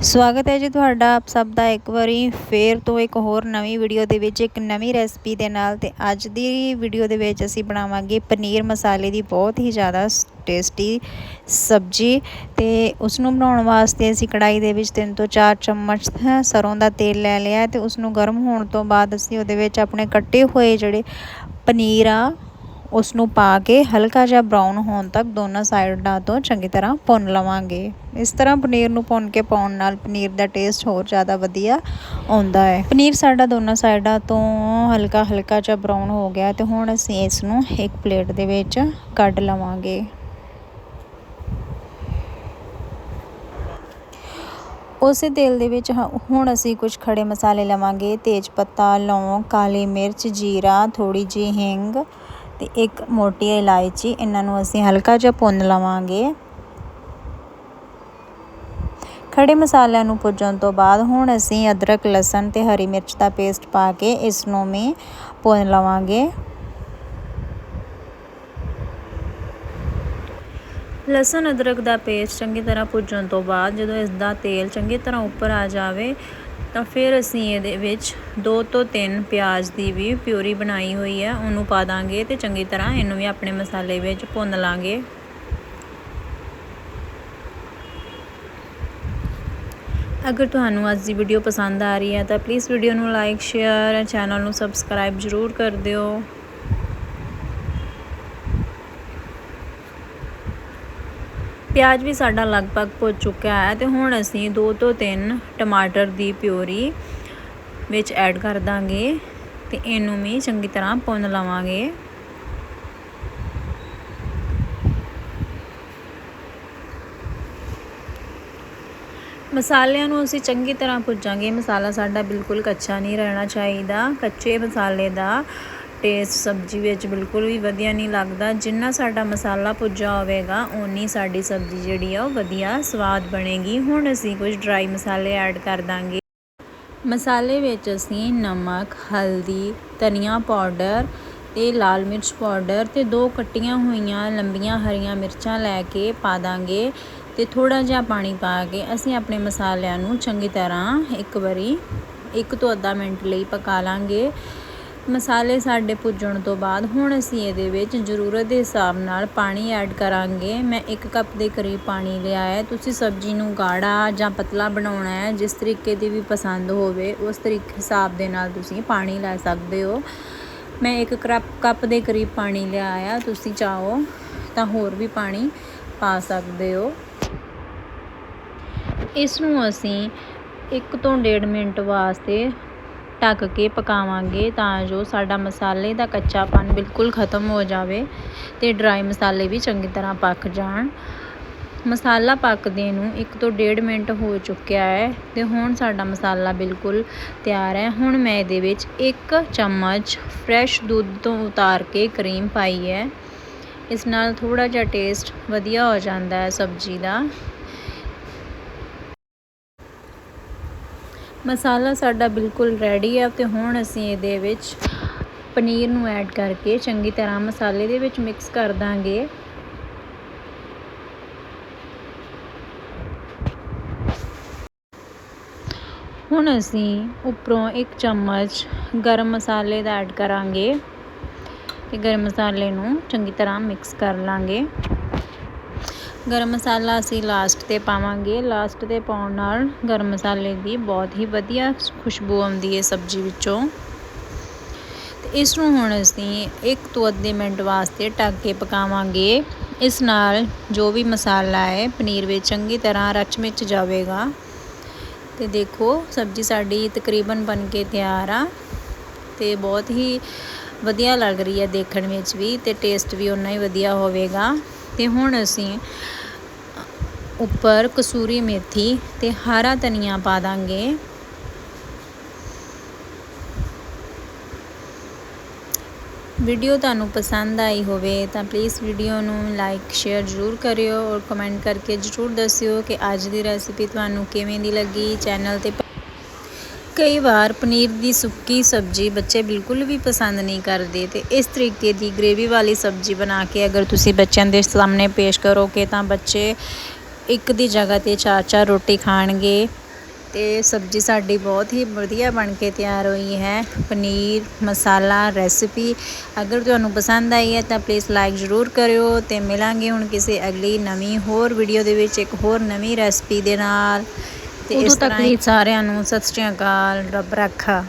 ਸਵਾਗਤ ਹੈ ਜੀ ਤੁਹਾਡਾ ਆਪ ਸਭ ਦਾ ਇੱਕ ਵਾਰੀ ਫੇਰ ਤੋਂ ਇੱਕ ਹੋਰ ਨਵੀਂ ਵੀਡੀਓ ਦੇ ਵਿੱਚ, ਇੱਕ ਨਵੀਂ ਰੈਸਪੀ ਦੇ ਨਾਲ ਤੇ ਅੱਜ ਦੀ ਵੀਡੀਓ ਦੇ ਵਿੱਚ ਅਸੀਂ ਬਣਾਵਾਂਗੇ ਪਨੀਰ ਮਸਾਲੇ ਦੀ ਬਹੁਤ ਹੀ ਜ਼ਿਆਦਾ ਟੇਸਟੀ ਸਬਜੀ ਤੇ ਉਸ ਨੂੰ ਬਣਾਉਣ ਵਾਸਤੇ ਅਸੀਂ ਕੜਾਈ ਦੇ ਵਿੱਚ 3 ਤੋਂ 4 ਚਮਚ ਸਰੋਂ ਦਾ ਤੇਲ ਲੈ ਲਿਆ ਤੇ ਉਸ ਨੂੰ ਗਰਮ ਹੋਣ ਤੋਂ ਬਾਅਦ ਅਸੀਂ ਉਹਦੇ ਵਿੱਚ ਆਪਣੇ ਕੱਟੇ ਹੋਏ ਜਿਹੜੇ ਪਨੀਰ ਆ ਉਸ ਨੂੰ ਪਾ ਕੇ ਹਲਕਾ ਜਿਹਾ ਬਰਾਊਨ ਹੋਣ ਤੱਕ ਦੋਨਾਂ ਸਾਈਡਾਂ ਤੋਂ ਚੰਗੀ ਤਰ੍ਹਾਂ ਭੁੰਨ ਲਵਾਂਗੇ। ਇਸ ਤਰ੍ਹਾਂ ਪਨੀਰ ਨੂੰ ਭੁੰਨ ਕੇ ਪਾਉਣ ਨਾਲ ਪਨੀਰ ਦਾ ਟੇਸਟ ਹੋਰ ਜ਼ਿਆਦਾ ਵਧੀਆ ਆਉਂਦਾ ਹੈ। ਪਨੀਰ ਸਾਡਾ ਦੋਨਾਂ ਸਾਈਡਾਂ ਤੋਂ ਹਲਕਾ ਹਲਕਾ ਜਿਹਾ ਬਰਾਊਨ ਹੋ ਗਿਆ ਤੇ ਹੁਣ ਅਸੀਂ ਇਸ ਨੂੰ ਇੱਕ ਪਲੇਟ ਦੇ ਵਿੱਚ ਕੱਢ ਲਵਾਂਗੇ। ਉਸੇ ਤੇਲ ਦੇ ਵਿੱਚ ਹੁਣ ਅਸੀਂ ਕੁਝ ਖੜੇ ਮਸਾਲੇ ਲਵਾਂਗੇ। ਤੇਜ ਪੱਤਾ, ਲੌਂਗ, ਕਾਲੀ ਮਿਰਚ, ਜੀਰਾ ਥੋੜੀ ਜਿਹੀ ਹਿੰਗ ਤੇ ਇੱਕ ਮੋਟੀ ਇਲਾਇਚੀ ਇਹਨਾਂ ਨੂੰ ਅਸੀਂ ਹਲਕਾ ਜਿਹਾ ਭੁੰਨ ਲਵਾਂਗੇ। ਖੜੇ ਮਸਾਲਿਆਂ ਨੂੰ ਭੁੱਜਣ ਤੋਂ ਬਾਅਦ ਹੁਣ ਅਸੀਂ ਅਦਰਕ, ਲਸਣ ਤੇ ਹਰੀ ਮਿਰਚ ਦਾ ਪੇਸਟ ਪਾ ਕੇ ਇਸ ਨੂੰ ਵੀ ਭੁੰਨ ਲਵਾਂਗੇ। ਲਸਣ, ਅਦਰਕ ਦਾ ਪੇਸਟ ਚੰਗੀ ਤਰ੍ਹਾਂ ਭੁੱਜਣ ਤੋਂ ਬਾਅਦ ਜਦੋਂ ਇਸ ਦਾ ਤੇਲ ਚੰਗੀ ਤਰ੍ਹਾਂ ਉੱਪਰ ਆ ਜਾਵੇ ਤਾਂ ਫਿਰ ਅਸੀਂ ਇਹਦੇ ਵਿੱਚ 2 ਤੋਂ 3 ਪਿਆਜ਼ ਦੀ ਵੀ ਪਿਊਰੀ ਬਣਾਈ ਹੋਈ ਹੈ, ਉਹਨੂੰ ਪਾ ਦਾਂਗੇ ਤੇ ਚੰਗੀ ਤਰ੍ਹਾਂ ਇਹਨੂੰ ਵੀ ਆਪਣੇ ਮਸਾਲੇ ਵਿੱਚ ਭੁੰਨ ਲਾਂਗੇ। ਅਗਰ ਤੁਹਾਨੂੰ ਅੱਜ ਦੀ ਵੀਡੀਓ ਪਸੰਦ ਆ ਰਹੀ ਹੈ ਤਾਂ ਪਲੀਜ਼ ਵੀਡੀਓ ਨੂੰ ਲਾਈਕ ਸ਼ੇਅਰ ਚੈਨਲ ਨੂੰ ਸਬਸਕ੍ਰਾਈਬ ਜ਼ਰੂਰ ਕਰ ਦਿਓ। ਪਿਆਜ਼ ਵੀ ਸਾਡਾ ਲਗਭਗ ਭੁੱਜ ਚੁੱਕਿਆ ਹੈ ਤੇ ਹੁਣ ਅਸੀਂ 2 ਤੋਂ 3 ਟਮਾਟਰ ਦੀ ਪਿਓਰੀ ਵਿੱਚ ਐਡ ਕਰ ਦਾਂਗੇ ਤੇ ਇਹਨੂੰ ਵੀ ਚੰਗੀ ਤਰ੍ਹਾਂ ਭੁੰਨ ਲਵਾਂਗੇ। ਮਸਾਲਿਆਂ ਨੂੰ ਅਸੀਂ ਚੰਗੀ ਤਰ੍ਹਾਂ ਭੁੱਜਾਂਗੇ ਮਸਾਲਾ ਸਾਡਾ ਬਿਲਕੁਲ ਕੱਚਾ ਨਹੀਂ ਰਹਿਣਾ ਚਾਹੀਦਾ। ਕੱਚੇ ਮਸਾਲੇ ਦਾ ਟੇਸਟ ਸਬਜ਼ੀ ਵਿੱਚ ਬਿਲਕੁਲ ਵੀ ਵਧੀਆ ਨਹੀਂ ਲੱਗਦਾ। ਜਿੰਨਾ ਸਾਡਾ ਮਸਾਲਾ ਪੁੱਜਾ ਹੋਵੇਗਾ, ਓਨੀ ਸਾਡੀ ਸਬਜ਼ੀ ਜਿਹੜੀ ਆ, ਉਹ ਵਧੀਆ ਸਵਾਦ ਬਣੇਗੀ। ਹੁਣ ਅਸੀਂ ਕੁਝ ਡਰਾਈ ਮਸਾਲੇ ਐਡ ਕਰ ਦਾਂਗੇ। ਮਸਾਲੇ ਵਿੱਚ ਅਸੀਂ ਨਮਕ, ਹਲਦੀ, ਧਨੀਆ ਪਾਊਡਰ ਤੇ ਲਾਲ ਮਿਰਚ ਪਾਊਡਰ ਤੇ ਦੋ ਕੱਟੀਆਂ ਹੋਈਆਂ ਲੰਬੀਆਂ ਹਰੀਆਂ ਮਿਰਚਾਂ ਲੈ ਕੇ ਪਾ ਦਾਂਗੇ ਤੇ ਥੋੜਾ ਜਿਹਾ ਪਾਣੀ ਪਾ ਕੇ ਅਸੀਂ ਆਪਣੇ ਮਸਾਲਿਆਂ ਨੂੰ ਚੰਗੀ ਤਰ੍ਹਾਂ ਇੱਕ ਵਾਰੀ, ਇੱਕ ਤੋਂ ਅੱਧਾ ਮਿੰਟ ਲਈ ਪਕਾ ਲਾਂਗੇ। ਮਸਾਲੇ ਸਾਡੇ ਭੁੱਜਣ ਤੋਂ ਬਾਅਦ ਹੁਣ ਅਸੀਂ ਇਹਦੇ ਵਿੱਚ ਜ਼ਰੂਰਤ ਦੇ ਹਿਸਾਬ ਨਾਲ ਪਾਣੀ ਐਡ ਕਰਾਂਗੇ। ਮੈਂ 1 ਕੱਪ ਦੇ ਕਰੀਬ ਪਾਣੀ ਲਿਆ ਹੈ। ਤੁਸੀਂ ਸਬਜ਼ੀ ਨੂੰ ਗਾੜਾ ਜਾਂ ਪਤਲਾ ਬਣਾਉਣਾ ਹੈ। ਜਿਸ ਤਰੀਕੇ ਦੀ ਵੀ ਪਸੰਦ ਹੋਵੇ, ਉਸ ਤਰੀਕੇ ਹਿਸਾਬ ਦੇ ਨਾਲ ਤੁਸੀਂ ਪਾਣੀ ਲੈ ਸਕਦੇ ਹੋ। ਮੈਂ 1 ਕੱਪ ਦੇ ਕਰੀਬ ਪਾਣੀ ਲਿਆ ਆ। ਤੁਸੀਂ ਚਾਹੋ ਤਾਂ ਹੋਰ ਵੀ ਪਾਣੀ ਪਾ ਸਕਦੇ ਹੋ। ਇਸ ਨੂੰ ਅਸੀਂ 1 ਤੋਂ 1.5 ਮਿੰਟ ਵਾਸਤੇ ਢੱਕ ਕੇ ਪਕਾਵਾਂਗੇ ਤਾਂ ਜੋ ਸਾਡਾ ਮਸਾਲੇ ਦਾ ਕੱਚਾਪਨ ਬਿਲਕੁਲ ਖਤਮ ਹੋ ਜਾਵੇ ਅਤੇ ਡਰਾਈ ਮਸਾਲੇ ਵੀ ਚੰਗੀ ਤਰ੍ਹਾਂ ਪੱਕ ਜਾਣ। ਮਸਾਲਾ ਪੱਕਦੇ ਨੂੰ 1 ਤੋਂ 1.5 ਮਿੰਟ ਹੋ ਚੁੱਕਿਆ ਹੈ ਤੇ ਹੁਣ ਸਾਡਾ ਮਸਾਲਾ ਬਿਲਕੁਲ ਤਿਆਰ ਹੈ। ਹੁਣ ਮੈਂ ਇਹਦੇ ਵਿੱਚ 1 ਚਮਚ ਫਰੈਸ਼ ਦੁੱਧ ਤੋਂ ਉਤਾਰ ਕੇ ਕਰੀਮ ਪਾਈ ਹੈ। ਇਸ ਨਾਲ ਥੋੜਾ ਜਿਹਾ ਟੇਸਟ ਵਧੀਆ ਹੋ ਜਾਂਦਾ ਹੈ ਸਬਜ਼ੀ ਦਾ। ਮਸਾਲਾ ਸਾਡਾ ਬਿਲਕੁਲ ਰੈਡੀ ਹੈ ਤੇ ਹੁਣ ਅਸੀਂ ਇਹਦੇ ਵਿੱਚ ਪਨੀਰ ਨੂੰ ਐਡ ਕਰਕੇ ਚੰਗੀ ਤਰ੍ਹਾਂ ਮਸਾਲੇ ਦੇ ਵਿੱਚ ਮਿਕਸ ਕਰ ਦਾਂਗੇ। ਹੁਣ ਅਸੀਂ ਉੱਪਰੋਂ ਇੱਕ ਚਮਚ ਗਰਮ ਮਸਾਲੇ ਦਾ ਐਡ ਕਰਾਂਗੇ ਤੇ ਗਰਮ ਮਸਾਲੇ ਨੂੰ ਚੰਗੀ ਤਰ੍ਹਾਂ ਮਿਕਸ ਕਰ ਲਾਂਗੇ। ਗਰਮ ਮਸਾਲਾ ਅਸੀਂ ਲਾਸਟ ਤੇ ਪਾਵਾਂਗੇ। ਲਾਸਟ ਤੇ ਪਾਉਣ ਨਾਲ ਗਰਮ ਮਸਾਲੇ ਦੀ ਬਹੁਤ ਹੀ ਵਧੀਆ ਖੁਸ਼ਬੂ ਆਉਂਦੀ ਹੈ ਸਬਜ਼ੀ ਵਿੱਚੋਂ। ਤੇ ਇਸ ਨੂੰ ਹੁਣ ਅਸੀਂ 1 ਤੋਂ ਅੱਧੇ ਮਿੰਟ ਵਾਸਤੇ ਢੱਕ ਕੇ ਪਕਾਵਾਂਗੇ। ਇਸ ਨਾਲ ਜੋ ਵੀ ਮਸਾਲਾ ਹੈ, ਪਨੀਰ ਵਿੱਚ ਚੰਗੀ ਤਰ੍ਹਾਂ ਰਚ ਮਿਚ ਜਾਵੇਗਾ। ਤੇ ਦੇਖੋ, ਸਬਜ਼ੀ ਸਾਡੀ ਤਕਰੀਬਨ ਬਣ ਕੇ ਤਿਆਰ ਆ। ਤੇ ਬਹੁਤ ਹੀ ਵਧੀਆ ਲੱਗ ਰਹੀ ਹੈ ਦੇਖਣ ਵਿੱਚ ਵੀ ਤੇ ਟੇਸਟ ਵੀ ਉਨਾ ਹੀ ਵਧੀਆ ਹੋਵੇਗਾ। ਤੇ ਹੁਣ ਅਸੀਂ ਉੱਪਰ ਕਸੂਰੀ ਮੇਥੀ ਤੇ ਹਰਾ ਧਨੀਆ ਪਾ ਦਾਂਗੇ। ਵੀਡੀਓ ਤੁਹਾਨੂੰ ਪਸੰਦ ਆਈ ਹੋਵੇ ਤਾਂ ਪਲੀਜ਼ ਵੀਡੀਓ ਨੂੰ ਲਾਈਕ ਸ਼ੇਅਰ ਜ਼ਰੂਰ ਕਰਿਓ ਔਰ ਕਮੈਂਟ ਕਰਕੇ ਜ਼ਰੂਰ ਦੱਸਿਓ ਕਿ ਅੱਜ ਦੀ ਰੈਸਿਪੀ ਤੁਹਾਨੂੰ ਕਿਵੇਂ ਦੀ ਲੱਗੀ ਚੈਨਲ ਤੇ। ਕਈ ਵਾਰ ਪਨੀਰ ਦੀ ਸੁੱਕੀ ਸਬਜ਼ੀ ਬੱਚੇ ਬਿਲਕੁਲ ਵੀ ਪਸੰਦ ਨਹੀਂ ਕਰਦੇ ਤੇ ਇਸ ਤਰੀਕੇ ਦੀ ਗ੍ਰੇਵੀ ਵਾਲੀ ਸਬਜ਼ੀ ਬਣਾ ਕੇ ਅਗਰ ਤੁਸੀਂ ਬੱਚਿਆਂ ਦੇ ਸਾਹਮਣੇ ਪੇਸ਼ ਕਰੋਗੇ ਤਾਂ ਬੱਚੇ ਇੱਕ ਦੀ ਜਗ੍ਹਾ ਤੇ ਚਾਰ ਚਾਰ ਰੋਟੀ ਖਾਣਗੇ ਤੇ ਸਬਜ਼ੀ ਸਾਡੀ ਬਹੁਤ ਹੀ ਵਧੀਆ ਬਣ ਕੇ ਤਿਆਰ ਹੋਈ ਹੈ। ਪਨੀਰ ਮਸਾਲਾ ਰੈਸਿਪੀ ਅਗਰ ਤੁਹਾਨੂੰ ਪਸੰਦ ਆਈ ਹੈ ਤਾਂ ਪਲੀਜ਼ ਲਾਈਕ ਜ਼ਰੂਰ ਕਰਿਓ ਤੇ ਮਿਲਾਂਗੇ ਹੁਣ ਕਿਸੇ ਅਗਲੀ ਨਵੀਂ ਹੋਰ ਵੀਡੀਓ ਦੇ ਵਿੱਚ ਇੱਕ ਹੋਰ ਨਵੀਂ ਰੈਸਿਪੀ ਦੇ ਨਾਲ। ਤੇ ਇਸ ਤਰ੍ਹਾਂ ਹੀ ਸਾਰਿਆਂ ਨੂੰ ਸਤਿ ਸ਼੍ਰੀ ਅਕਾਲ ਰੱਬ ਰਾਖਾ।